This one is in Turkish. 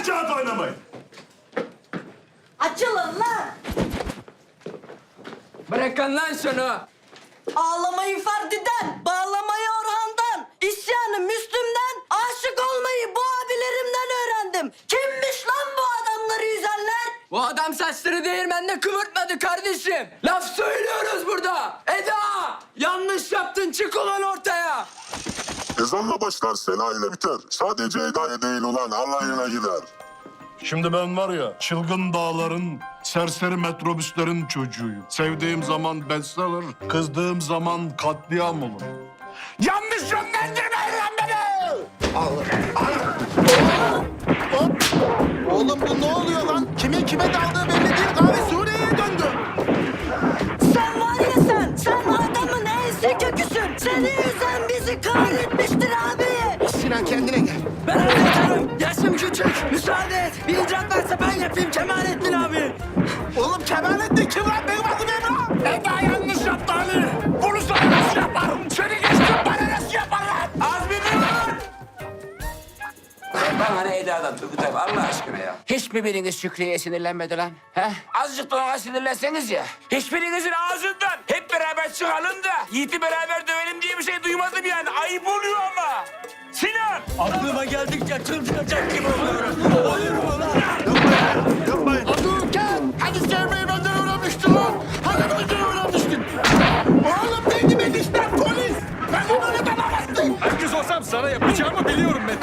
Bırak kağıt oynamayı. Açılın lan! Bırakın lan şunu. Ağlamayı Ferdi'den, bağlamayı Orhan'dan, isyanı Müslüm'den, aşık olmayı bu abilerimden öğrendim. Kimmiş lan bu adamları yüzenler? Bu adam saçları değirmende kıvırtmadı kardeşim. Laf söylüyoruz burada. Eda! Yanlış yaptın çık ulan ortaya. Ezanla başlar sela ile biter. Sadece Eda'ya değil olan Allah'ına gider. Şimdi ben var ya çılgın dağların, serseri metrobüslerin çocuğuyum. Sevdiğim zaman bestseller, kızdığım zaman katliam olur. Yanlış yönlendirmeyin lan beni! Oğlum bu ne oluyor lan? Kimin kime daldığı belli değil. Kahve Suriye'ye döndü. Sen var ya sen, sen adamın ensi köküsün. Seni yüzen bizi kahretmiştir yapayım Kemalettin abi. Oğlum Kemalettin kim lan? Benim adım Emrah. Eda yanlış yaptı Ali. Bunu sana nasıl yapar? Seni geçtim bana nasıl yapar lan? Az bir dur. Bana ne Eda'dan Turgut abi Allah aşkına ya. Hiçbiriniz Şükrü'ye sinirlenmedi lan. He? Azıcık da ona sinirlenseniz ya. Hiçbirinizin ağzından hep beraber çıkalım da Yiğit'i beraber dövelim diye bir şey duymadım yani. Ayıp oluyor ama. Sinan! Aklıma geldikçe çıldıracak gibi oluyorum. Durken Sana yapacağımı biliyorum ben.